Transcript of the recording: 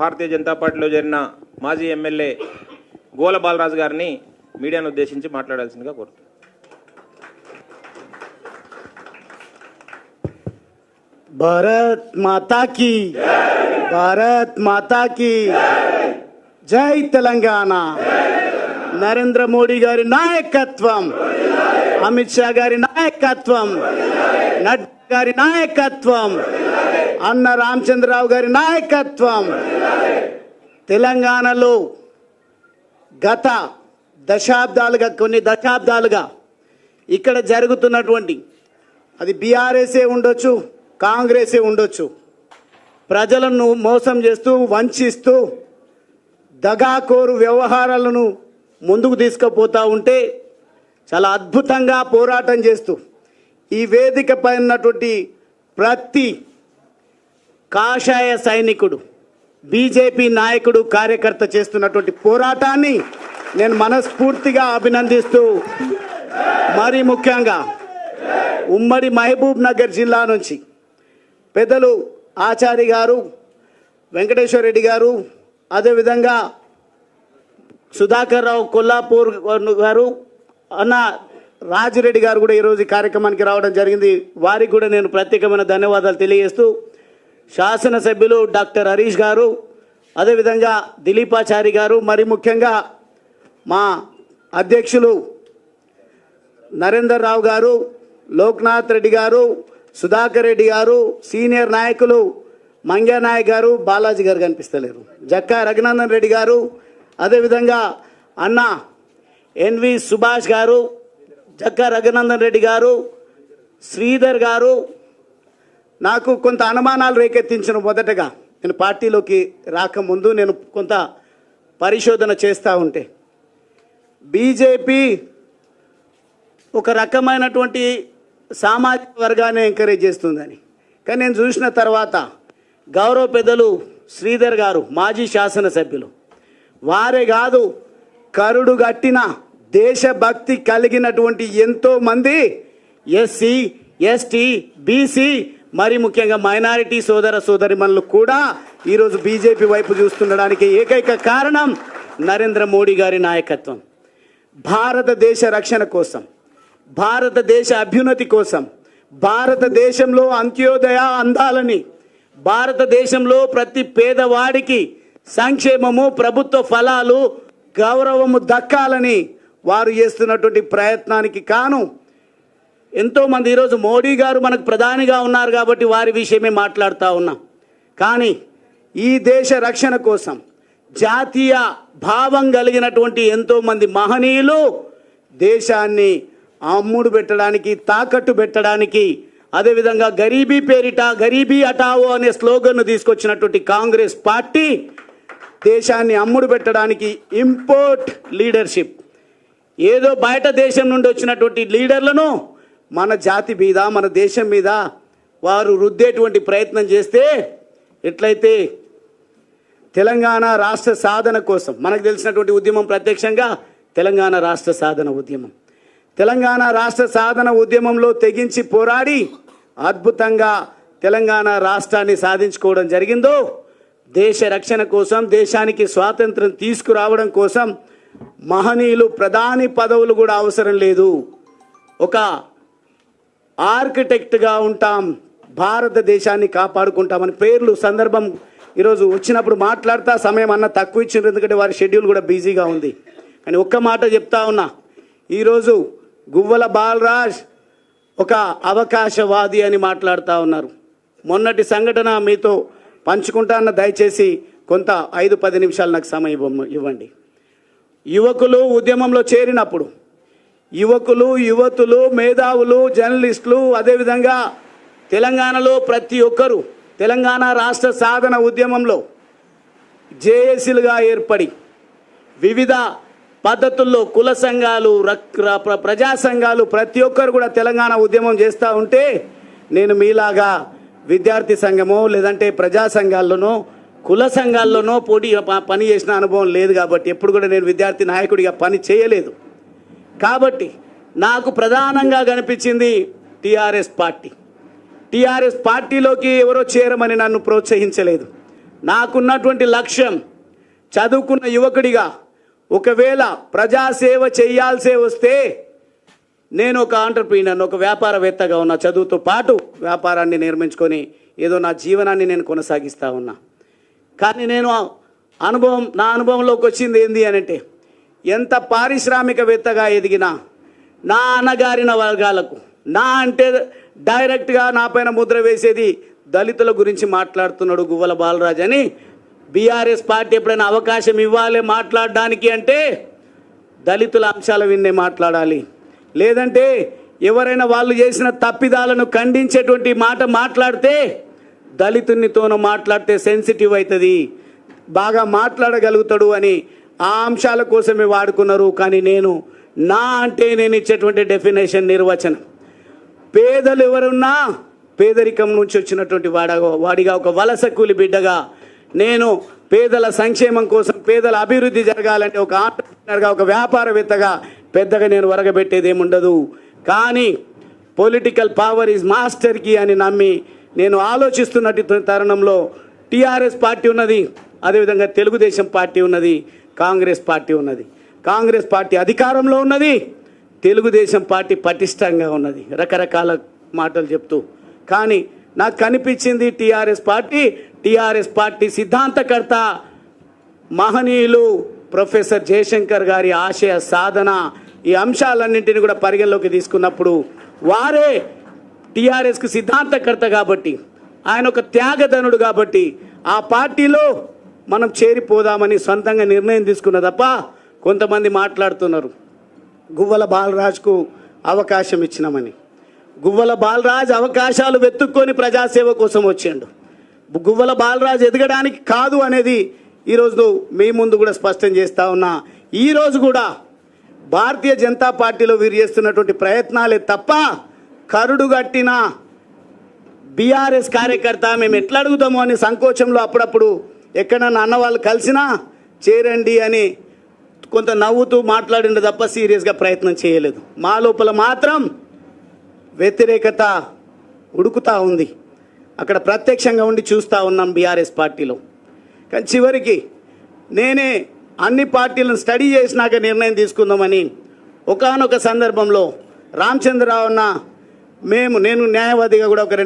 భారతీయ జనతా పార్టీలో చేరిన మాజీ ఎమ్మెల్యే గోల బాలరాజు గారిని మీడియాను ఉద్దేశించి మాట్లాడాల్సిందిగా కోరుతున్నాను. భారత్ మాతాకి భారత్ మాతాకి జై తెలంగాణ! నరేంద్ర మోడీ గారి నాయకత్వం! అమిత్ షా గారి నాయకత్వం! నడ్డా గారి నాయకత్వం! అన్న రామచంద్రరావు గారి నాయకత్వం. తెలంగాణలో గత దశాబ్దాలుగా కొన్ని దశాబ్దాలుగా ఇక్కడ జరుగుతున్నటువంటి అది బీఆర్ఎస్ఏ ఉండొచ్చు కాంగ్రెసే ఉండొచ్చు ప్రజలను మోసం చేస్తూ వంచిస్తూ దగాకోరు వ్యవహారాలను ముందుకు తీసుకుపోతూ ఉంటే చాలా అద్భుతంగా పోరాటం చేస్తూ ఈ వేదిక ఉన్నటువంటి ప్రతి కాషాయ సైనికుడు బీజేపీ నాయకుడు కార్యకర్త చేస్తున్నటువంటి పోరాటాన్ని నేను మనస్ఫూర్తిగా అభినందిస్తూ మరీ ముఖ్యంగా ఉమ్మడి మహబూబ్ నగర్ జిల్లా నుంచి పెద్దలు ఆచారి గారు వెంకటేశ్వర రెడ్డి గారు అదేవిధంగా సుధాకర్ రావు కొల్లాపూర్ గారు అన్న రాజిరెడ్డి గారు కూడా ఈరోజు కార్యక్రమానికి రావడం జరిగింది. వారికి కూడా నేను ప్రత్యేకమైన ధన్యవాదాలు తెలియజేస్తూ శాసనసభ్యులు డాక్టర్ హరీష్ గారు అదేవిధంగా దిలీపాచారి గారు మరి ముఖ్యంగా మా అధ్యక్షులు నరేందర్ రావు గారు లోక్నాథ్ రెడ్డి గారు సుధాకర్ రెడ్డి గారు సీనియర్ నాయకులు మంగ్యనాయక్ గారు బాలాజీ గారు కనిపిస్తలేరు. జక్కా రఘునందన్ రెడ్డి గారు అదేవిధంగా అన్న ఎన్వి సుభాష్ గారు జక్కా రఘునందన్ రెడ్డి గారు శ్రీధర్ గారు నాకు కొంత అనుమానాలు రేకెత్తించిన మొదటగా నేను పార్టీలోకి రాకముందు నేను కొంత పరిశోధన చేస్తూ ఉంటే బీజేపీ ఒక రకమైనటువంటి సామాజిక వర్గాన్ని ఎంకరేజ్ చేస్తుందని. కానీ నేను చూసిన తర్వాత గౌరవ పెద్దలు శ్రీధర్ గారు మాజీ శాసనసభ్యులు వారే కాదు కరుడు గట్టిన దేశభక్తి కలిగినటువంటి ఎంతోమంది ఎస్సీ ఎస్టీ బీసీ మరి ముఖ్యంగా మైనారిటీ సోదర సోదరిమణులు కూడా ఈరోజు బీజేపీ వైపు చూస్తుండడానికి ఏకైక కారణం నరేంద్ర మోడీ గారి నాయకత్వం. భారతదేశ రక్షణ కోసం భారతదేశ అభ్యున్నతి కోసం భారతదేశంలో అంత్యోదయ అందాలని భారతదేశంలో ప్రతి పేదవాడికి సంక్షేమము ప్రభుత్వ ఫలాలు గౌరవము దక్కాలని వారు చేస్తున్నటువంటి ప్రయత్నానికి కాను ఎంతోమంది ఈరోజు మోడీ గారు మనకు ప్రధానిగా ఉన్నారు కాబట్టి వారి విషయమే మాట్లాడుతూ ఉన్నాం. కానీ ఈ దేశ రక్షణ కోసం జాతీయ భావం కలిగినటువంటి ఎంతోమంది మహనీయులు దేశాన్ని అమ్ముడు పెట్టడానికి తాకట్టు పెట్టడానికి అదేవిధంగా గరీబీ పేరిట గరీబీ అటావో అనే స్లోగన్ను తీసుకొచ్చినటువంటి కాంగ్రెస్ పార్టీ దేశాన్ని అమ్ముడు పెట్టడానికి ఇంపోర్ట్ లీడర్షిప్. ఏదో బయట దేశం నుండి వచ్చినటువంటి లీడర్లను మన జాతి మీద మన దేశం మీద వారు రుద్దేటువంటి ప్రయత్నం చేస్తే ఎట్లయితే తెలంగాణ రాష్ట్ర సాధన కోసం మనకు తెలిసినటువంటి ఉద్యమం ప్రత్యక్షంగా తెలంగాణ రాష్ట్ర సాధన ఉద్యమం. తెలంగాణ రాష్ట్ర సాధన ఉద్యమంలో తెగించి పోరాడి అద్భుతంగా తెలంగాణ రాష్ట్రాన్ని సాధించుకోవడం జరిగిందో దేశ రక్షణ కోసం దేశానికి స్వాతంత్రం తీసుకురావడం కోసం మహనీయులు ప్రధాని పదవులు కూడా అవసరం లేదు. ఒక ఆర్కిటెక్ట్గా ఉంటాం. భారతదేశాన్ని కాపాడుకుంటామని పేర్లు సందర్భం ఈరోజు వచ్చినప్పుడు మాట్లాడతా సమయం అన్న తక్కువ ఇచ్చిండ్రు. ఎందుకంటే వారి షెడ్యూల్ కూడా బిజీగా ఉంది. కానీ ఒక్క మాట చెప్తా ఉన్నా. ఈరోజు గువ్వల బాలరాజ్ ఒక అవకాశవాది అని మాట్లాడుతూ ఉన్నారు. మొన్నటి సంఘటన మీతో పంచుకుంటాన్న దయచేసి కొంత ఐదు పది నిమిషాలు నాకు సమయం ఇవ్వండి. యువకులు ఉద్యమంలో చేరినప్పుడు యువకులు యువతులు మేధావులు జర్నలిస్టులు అదేవిధంగా తెలంగాణలో ప్రతి ఒక్కరూ తెలంగాణ రాష్ట్ర సాధన ఉద్యమంలో జేఏసీలుగా ఏర్పడి వివిధ పద్ధతుల్లో కుల సంఘాలు రక్- ర- ప్రజా సంఘాలు ప్రతి ఒక్కరు కూడా తెలంగాణ ఉద్యమం చేస్తూ ఉంటే నేను మీలాగా విద్యార్థి సంఘమో లేదంటే ప్రజా సంఘాల్లోనో కుల సంఘాల్లోనో పోటీ ప- పని చేసిన అనుభవం లేదు కాబట్టి ఎప్పుడు కూడా నేను విద్యార్థి నాయకుడిగా పని చేయలేదు. కాబట్టి నాకు ప్రధానంగా కనిపించింది టీఆర్ఎస్ పార్టీ. టీఆర్ఎస్ పార్టీలోకి ఎవరో చేరమని నన్ను ప్రోత్సహించలేదు. నాకున్నటువంటి లక్ష్యం చదువుకున్న యువకుడిగా ఒకవేళ ప్రజాసేవ చేయాల్సే వస్తే నేను ఒక ఆంటర్ప్రీనర్ ఒక వ్యాపారవేత్తగా ఉన్నా చదువుతో పాటు వ్యాపారాన్ని నిర్మించుకొని ఏదో నా జీవనాన్ని నేను కొనసాగిస్తా ఉన్నా. కానీ నేను అనుభవం నా అనుభవంలోకి వచ్చింది ఏంది అని అంటే ఎంత పారిశ్రామికవేత్తగా ఎదిగినా నా అన్నగారిన వర్గాలకు నా అంటే డైరెక్ట్గా నా పైన ముద్ర వేసేది దళితుల గురించి మాట్లాడుతున్నాడు గువ్వల బాలరాజ్ అని బీఆర్ఎస్ పార్టీ ఎప్పుడైనా అవకాశం ఇవ్వాలి మాట్లాడడానికి అంటే దళితుల అంశాల విన్నే మాట్లాడాలి. లేదంటే ఎవరైనా వాళ్ళు చేసిన తప్పిదాలను ఖండించేటువంటి మాట మాట్లాడితే దళితునితోనూ మాట్లాడితే సెన్సిటివ్ అవుతుంది. బాగా మాట్లాడగలుగుతాడు అని ఆ అంశాల కోసమే వాడుకున్నారు కానీ నేను నా అంటే నేను ఇచ్చేటువంటి డెఫినేషన్ నిర్వచనం. పేదలు ఎవరున్నా పేదరికం నుంచి వచ్చినటువంటి వాడగా వాడిగా ఒక వలస కూలి బిడ్డగా నేను పేదల సంక్షేమం కోసం పేదల అభివృద్ధి జరగాలంటే ఒక ఆంటర్ప్రినర్గా ఒక వ్యాపారవేత్తగా పెద్దగా నేను వరగబెట్టేది ఏముండదు. కానీ పొలిటికల్ పవర్ ఈజ్ మాస్టర్కి అని నమ్మి నేను ఆలోచిస్తున్నట్టు తరుణంలో టీఆర్ఎస్ పార్టీ ఉన్నది అదేవిధంగా తెలుగుదేశం పార్టీ ఉన్నది. కాంగ్రెస్ పార్టీ ఉన్నది. కాంగ్రెస్ పార్టీ అధికారంలో ఉన్నది. తెలుగుదేశం పార్టీ పటిష్టంగా ఉన్నది. రకరకాల మాటలు చెప్తూ. కానీ నాకు కనిపించింది టీఆర్ఎస్ పార్టీ. టీఆర్ఎస్ పార్టీ సిద్ధాంతకర్త మహనీయులు ప్రొఫెసర్ జయశంకర్ గారి ఆశయ సాధన ఈ అంశాలన్నింటినీ కూడా పరిగణలోకి తీసుకున్నప్పుడు వారే టీఆర్ఎస్కి సిద్ధాంతకర్త కాబట్టి ఆయన ఒక త్యాగధనుడు కాబట్టి ఆ పార్టీలో మనం చేరిపోదామని సొంతంగా నిర్ణయం తీసుకున్న తప్ప కొంతమంది మాట్లాడుతున్నారు. గువ్వల బాలరాజ్కు అవకాశం ఇచ్చినామని. గువ్వల బాలరాజ్ అవకాశాలు వెతుక్కొని ప్రజాసేవ కోసం వచ్చిండు. గువ్వల బాలరాజ్ ఎదగడానికి కాదు అనేది ఈరోజు మీ ముందు కూడా స్పష్టం చేస్తూ ఉన్నా. ఈరోజు కూడా భారతీయ జనతా పార్టీలో వీరు చేస్తున్నటువంటి ప్రయత్నాలే తప్ప కరుడుగట్టిన బీఆర్ఎస్ కార్యకర్త మేము ఎట్లా అడుగుతామో అని సంకోచంలో అప్పుడప్పుడు ఎక్కడన్నా అన్న వాళ్ళు కలిసినా చేరండి అని కొంత నవ్వుతూ మాట్లాడిండు తప్ప సీరియస్గా ప్రయత్నం చేయలేదు. మా లోపల మాత్రం వ్యతిరేకత ఉడుకుతా ఉంది. అక్కడ ప్రత్యక్షంగా ఉండి చూస్తూ ఉన్నాం బీఆర్ఎస్ పార్టీలో. కానీ చివరికి నేనే అన్ని పార్టీలను స్టడీ చేసినాక నిర్ణయం తీసుకుందామని ఒకానొక సందర్భంలో రామచంద్రరావు అన్న మేము నేను న్యాయవాదిగా కూడా ఒక రెండు